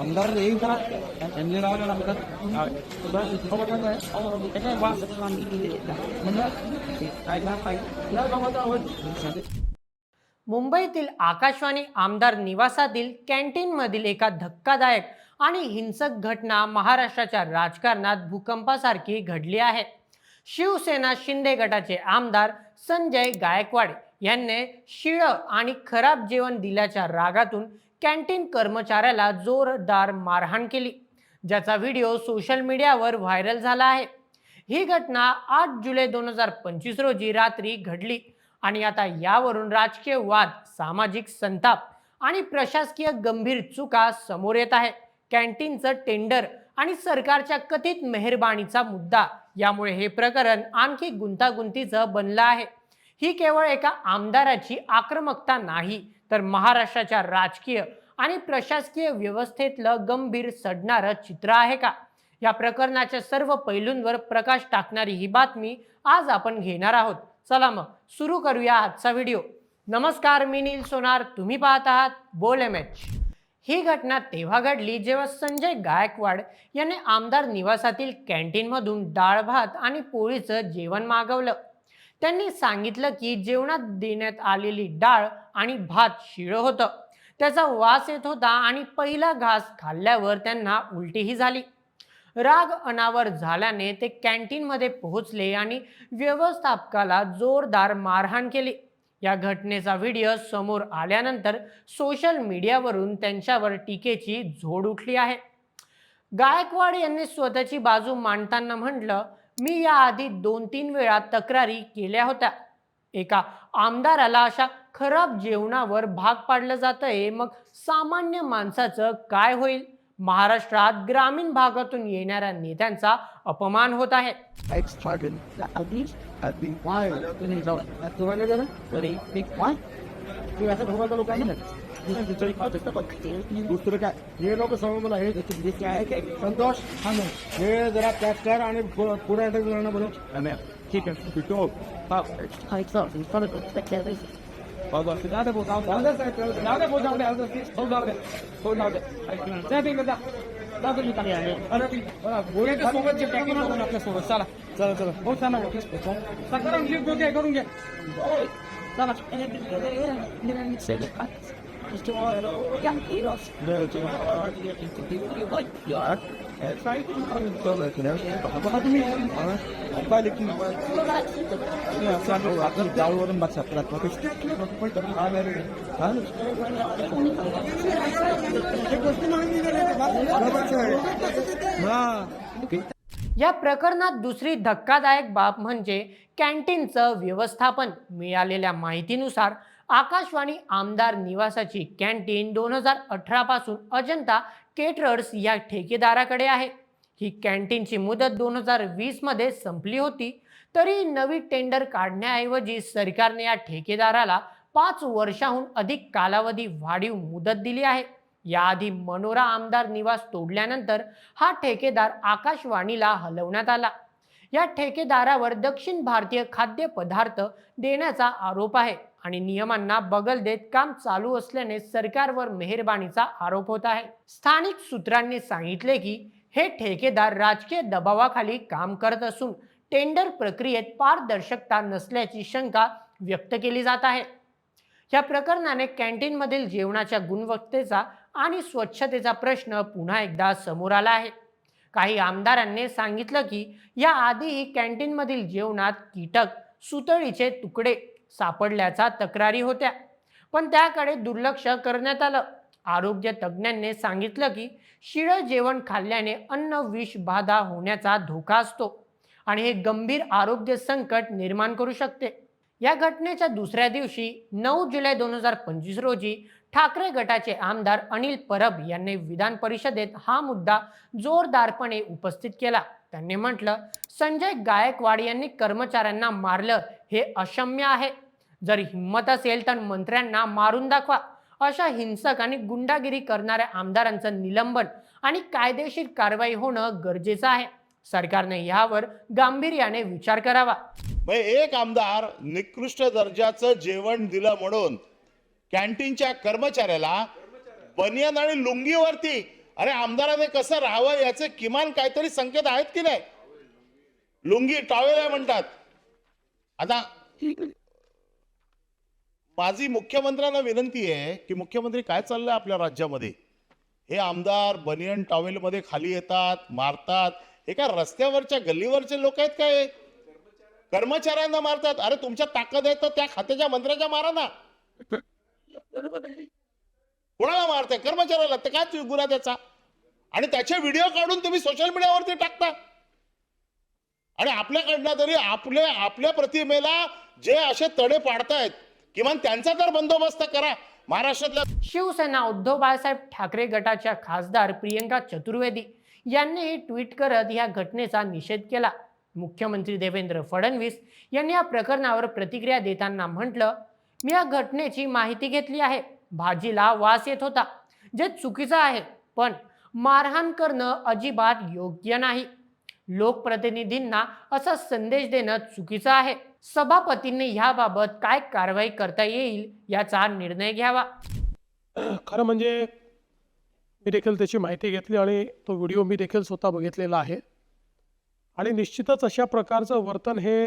आमदार येईल का आमदार मुंबईतील आकाशवाणी आमदार निवासातील कॅन्टीनमधील एका धक्कादायक आणि हिंसक घटना महाराष्ट्राच्या राजकारणात भूकंपासारखी घडली आहे. शिवसेना शिंदे गटाचे आमदार संजय गायकवाड यांनी शिळं आणि खराब जेवण दिल्याच्या रागातून कॅन्टीन कर्मचाऱ्याला जोरदार मारहाण केली ज्याचा व्हिडिओ सोशल मीडियावर व्हायरल झाला आहे. ही घटना आठ जुलै दोन हजार पंचवीस रोजी रात्री घडली आणि आता यावरून राजकीय वाद सामाजिक संताप आणि प्रशासकीय गंभीर चुका समोर येत आहे कॅन्टीनचं टेंडर आणि सरकारच्या कथित मेहरबानीचा मुद्दा यामुळे हे प्रकरण आणखी गुंतागुंतीचं बनलं आहे. ही केवळ एका आमदाराची आक्रमकता नाही तर महाराष्ट्राच्या राजकीय आणि प्रशासकीय व्यवस्थेतलं गंभीर सडणारं चित्र आहे का? या प्रकरणाच्या सर्व पैलूंवर प्रकाश टाकणारी ही बातमी आज आपण घेणार आहोत. चला मग सुरू करूया आजचा व्हिडिओ. नमस्कार मी नील सोनार. तुम्ही पाहत आहात बोल एम एच. ही घटना तेव्हा घडली जेव्हा संजय गायकवाड याने आमदार निवासातील कॅन्टीनमधून डाळ भात आणि पोळीचं जेवण मागवलं. त्यांनी सांगितलं की जेवणात देण्यात आलेली डाळ आणि भात शिळं होतं. त्याचा वास येत होता आणि पहिला घास खाल्ल्यावर त्यांना उलटीही झाली. राग अनावर झाल्याने ते कॅन्टीनमध्ये पोहोचले आणि व्यवस्थापकाला जोरदार मारहाण केली. या घटनेचा व्हिडिओ समोर आल्यानंतर सोशल मीडियावरून त्यांच्यावर टीकेची झोड उठली आहे. गायकवाड यांनी स्वतःची बाजू मांडताना म्हटलं मी याआधी दोन तीन वेळा तक्रारी केल्या होत्या. एका आमदाराला अशा खराब जेवणावर भाग पाडलं जातंय मग सामान्य माणसाचं काय होईल? महाराष्ट्रात ग्रामीण भागातून येणाऱ्या नेत्यांचा अपमान होत आहे. दुसरं काय? हे लोक समोर मला हे काय काय संतोष हा ना जरा पॅक कर आणि पुढे जरा बोलव ठीक आहे. पिटो हा. हो. हो, आपल्यासोबत. चला. चला चला हो चला सकाराम घे घे करून घे चला जाऊवरून बघा या प्रकरणात दुसरी धक्कादायक बाब म्हणजे कॅन्टीनचं व्यवस्थापन मिळालेल्या माहितीनुसार आकाशवाणी आमदार निवासाची कॅन्टीन दोन हजार अठरापासून अजंता केटरर्स या ठेकेदाराकडे आहे. ही कॅन्टीनची मुदत दोन हजार वीसमध्ये संपली होती. तरी नवी टेंडर काढण्याऐवजी सरकारने या ठेकेदाराला पाच वर्षाहून अधिक कालावधी वाढीव मुदत दिली आहे. याआधी मनोरा आमदार निवास तोडल्यानंतर हा ठेकेदार आकाशवाणीला हलवण्यात आला. या ठेकेदारावर दक्षिण भारतीय खाद्यपदार्थ देण्याचा आरोप आहे आणि नियमांना बगल देत काम चालू असल्याने सरकारवर मेहरबानीचा आरोप होत आहे. स्थानिक सूत्रांनी सांगितले की हे ठेकेदार राजकीय दबावाखाली काम करत असून टेंडर प्रक्रियेत पारदर्शकता नसल्याची शंका व्यक्त केली जात आहे. या प्रकरणाने कॅन्टीनमधील जेवणाच्या गुणवत्तेचा आणि स्वच्छतेचा प्रश्न पुन्हा एकदा समोर आला आहे. काही आमदारांनी सांगितलं की या आधीही कॅन्टीनमधील जेवणात कीटक सुतळीचे तुकडे सापडल्याचा तक्रारी होत्या. पण त्याकडे दुर्लक्ष करण्यात आलं. आरोग्य तज्ज्ञांनी सांगितलं की शिळं जेवण खाल्ल्याने अन्न विष बाधा होण्याचा धोका असतो आणि हे गंभीर आरोग्य संकट निर्माण करू शकते. या घटनेच्या दुसऱ्या दिवशी नऊ जुलै दोन हजार पंचवीस रोजी ठाकरे गटाचे आमदार अनिल परब यांनी विधान परिषदेत हा मुद्दा जोरदारपणे उपस्थित केला. त्यांनी म्हटलं संजय गायकवाड यांनी कर्मचाऱ्यांना मारलं हे अक्षम्य आहे. जर हिंमत असेल तर मंत्र्यांना मारून दाखवा. अशा हिंसक आणि गुंडागिरी करणाऱ्या आमदारांचं निलंबन आणि कायदेशीर कारवाई होणं गरजेचं आहे. सरकारने यावर गांभीर्याने विचार करावा. एक आमदार निकृष्ट दर्जाचं जेवण दिलं म्हणून कॅन्टीनच्या कर्मचाऱ्याला बनियन आणि लुंगीवरती अरे आमदाराने कसं राहावं याचे किमान काहीतरी संकेत आहेत की नाही? लुंगी टॉवेल आहे म्हणतात. आता माझी मुख्यमंत्र्यांना विनंती आहे की मुख्यमंत्री काय चाललंय आपल्या राज्यामध्ये? हे आमदार बनियन टॉवेलमध्ये खाली येतात मारतात. हे काय रस्त्यावरच्या गल्लीवरचे लोक आहेत काय? कर्मचाऱ्यांना मारतात. अरे तुमच्या ताकद आहे तर त्या खात्याच्या मंत्र्याच्या मारा ना. कोणाला मारताय? कर्मचाऱ्याला. तर काय गुन्हा त्याचा? आणि त्याचे व्हिडिओ काढून तुम्ही सोशल मीडियावरती टाकता. आणि आपल्याकडनं तरी आपल्या आपल्या प्रतिमेला जे असे तडे पाडतायत किमान त्यांचा तर बंदोबस्त करा. महाराष्ट्रातल्या शिवसेना उद्धव बाळासाहेब ठाकरे गटाच्या खासदार प्रियंका चतुर्वेदी यांनी ट्विट करत या घटनेचा निषेध केला. मुख्यमंत्री देवेंद्र फडणवीस यांनी या प्रकरणावर प्रतिक्रिया देताना म्हटलं मी या घटनेची माहिती घेतली आहे. भाजीला वास येत होता जे चुकीचं आहे पण मारहाण करणं अजिबात योग्य नाही. लोकप्रतिनिधींना असा संदेश देणं चुकीचं आहे. सभापतींनी ह्याबाबत काय कारवाई करता येईल याचा निर्णय घ्यावा. खरं म्हणजे मी देखील त्याची माहिती घेतली आणि तो व्हिडिओ मी देखील स्वतः बघितलेला आहे. आणि निश्चितच अशा प्रकारचं वर्तन हे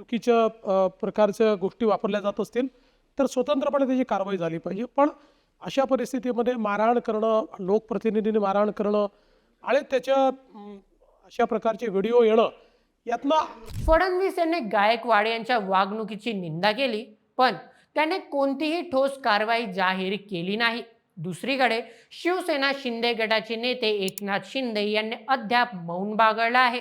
चुकीच्या प्रकारच्या गोष्टी वापरल्या जात असतील तर स्वतंत्रपणे त्याची कारवाई झाली पाहिजे. पण अशा परिस्थितीमध्ये मारहाण करणं लोकप्रतिनिधींनी मारहाण करणं आणि त्याच्या अशा प्रकारचे व्हिडिओ येणं यातनं फडणवीस यांनी गायकवाड यांच्या वागणुकीची निंदा केली पण त्याने कोणतीही ठोस कारवाई जाहीर केली नाही. दुसरीकडे शिवसेना शिंदे गटाचे नेते एकनाथ शिंदे यांनी अद्याप मौन बागळलं आहे.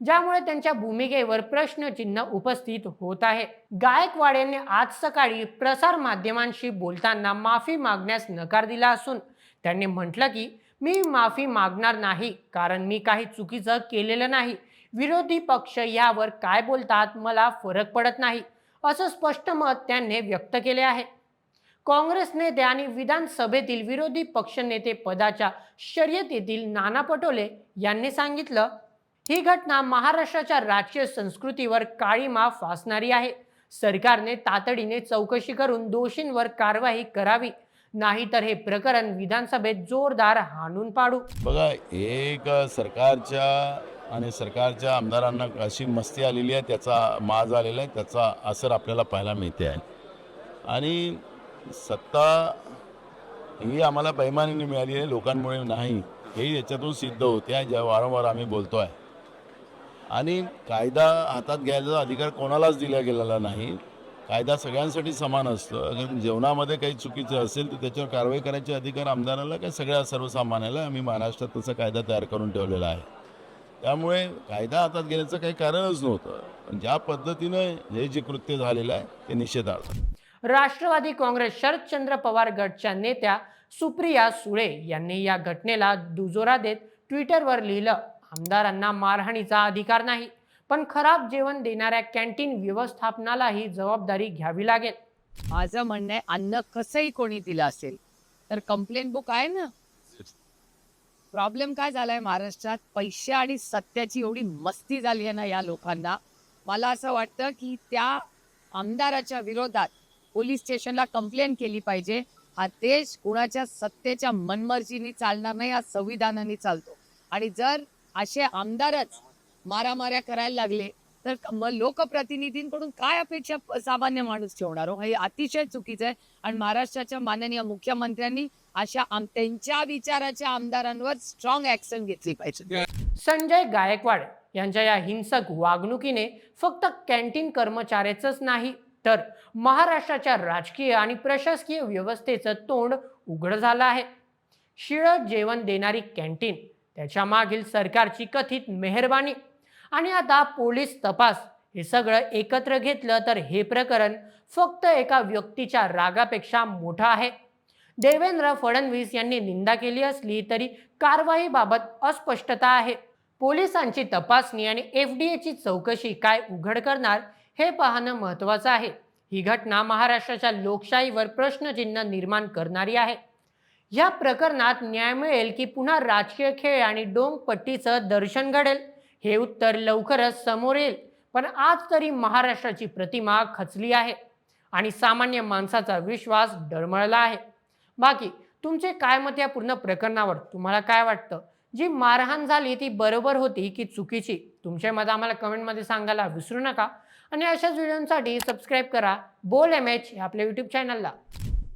ज्यामुळे त्यांच्या भूमिकेवर प्रश्नचिन्ह उपस्थित होत आहे. गायकवाड यांनी आज सकाळी प्रसार माध्यमांशी बोलताना माफी मागण्यास नकार दिला असून त्यांनी म्हटलं की मी माफी मागणार नाही कारण मी काही चुकीचं केलेलं नाही. विरोधी पक्ष यावर काय बोलतात मला फरक पडत नाही. असं स्पष्ट मत त्यांनी व्यक्त केले आहे. काँग्रेस नेते आणि विधानसभेतील विरोधी पक्षनेते पदाच्या शर्यतीतील नाना पटोले यांनी सांगितलं ही घटना महाराष्ट्राच्या राजकीय संस्कृतीवर काळी माफ फासणारी आहे. सरकारने तातडीने चौकशी करून दोषींवर कारवाई करावी. नाहीतर हे प्रकरण विधानसभेत जोरदार हाणून पाडू. बघा एक सरकारच्या आणि सरकारच्या आमदारांना अशी मस्ती आलेली आहे त्याचा माज आलेला आहे त्याचा असर आपल्याला पाहायला मिळते आहे. आणि सत्ता ही आम्हाला बैमानीने मिळाली आहे लोकांमुळे नाही. हे याच्यातून सिद्ध होते आहे ज्या वारंवार आम्ही बोलतो आहे आणि कायदा हातात घ्यायचा अधिकार कोणालाच दिला गेलेला नाही. कायदा सगळ्यांसाठी समान असतो. अगर जेवणामध्ये काही चुकीचं असेल तर त्याच्यावर कारवाई करायचे अधिकार आमदाराला काय सगळ्या सर्वसामान्याला? आम्ही महाराष्ट्रात तसा कायदा तयार करून ठेवलेला आहे. त्यामुळे कायदा हातात घेण्याचं काही कारणच नव्हतं. पण ज्या पद्धतीनं हे जे कृत्य झालेलं आहे ते निषेधार्थ. राष्ट्रवादी काँग्रेस शरदचंद्र पवार गटच्या नेत्या सुप्रिया सुळे यांनी या घटनेला दुजोरा देत ट्विटरवर लिहिलं. आमदारांना मारहाणीचा अधिकार नाही पण खराब जेवण देणाऱ्या कॅन्टीन व्यवस्थापनालाही जबाबदारी घ्यावी लागेल. माझं म्हणणं आहे अन्न कसंही कोणी दिलं असेल तर कंप्लेंट बुक आहे ना? प्रॉब्लेम काय झालाय महाराष्ट्रात? पैसे आणि सत्याची एवढी मस्ती झाली आहे ना या लोकांना. मला असं वाटतं की त्या आमदाराच्या विरोधात पोलीस स्टेशनला कंप्लेंट केली पाहिजे. हा देश कुणाच्या सत्तेच्या मनमर्जीने चालणार नाही हा संविधानाने चालतो. आणि जर असे आमदारच मारामाऱ्या करायला लागले. तर मग लोकप्रतिनिधींकडून काय अपेक्षा सामान्य माणूस ठेवणार हो? हे अतिशय चुकीचं आहे. आणि महाराष्ट्राच्या माननीय मुख्यमंत्र्यांनी अशा आम- त्यांच्या विचाराच्या आमदारांवर स्ट्रॉंग ऍक्शन घेतली पाहिजे. संजय गायकवाड यांच्या या हिंसक वागणुकीने फक्त कॅन्टीन कर्मचाऱ्याच नाही तर महाराष्ट्राच्या राजकीय आणि प्रशासकीय व्यवस्थेचं तोंड उघड झालं आहे. शिळं जेवण देणारी कॅन्टीन त्याच्या मागील सरकारची कथित मेहरबानी आणि आता पोलीस तपास हे सगळं एकत्र घेतलं तर हे प्रकरण फक्त एका व्यक्तीच्या रागापेक्षा मोठं आहे. देवेंद्र फडणवीस यांनी निंदा केली असली तरी कारवाईबाबत अस्पष्टता आहे. पोलिसांची तपासणी आणि एफ डी एची चौकशी काय उघड करणार हे पाहणं महत्त्वाचं आहे. ही घटना महाराष्ट्राच्या लोकशाहीवर प्रश्नचिन्ह निर्माण करणारी आहे. या प्रकरणात न्याय मिळेल की पुन्हा राजकीय खेळ आणि डोंगपट्टीचं दर्शन घडेल? हे उत्तर लवकरच समोर येईल. पण आज तरी महाराष्ट्राची प्रतिमा खचली आहे आणि सामान्य माणसाचा विश्वास डळमळला आहे. बाकी तुमचे काय मत या पूर्ण प्रकरणावर? तुम्हाला काय वाटतं? जी मारहाण झाली ती बरोबर होती की चुकीची? तुमचे मत आम्हाला कमेंटमध्ये सांगायला विसरू नका. आणि अशाच व्हिडिओसाठी सबस्क्राईब करा. बोल एम एच आपल्या यूट्यूब चॅनलला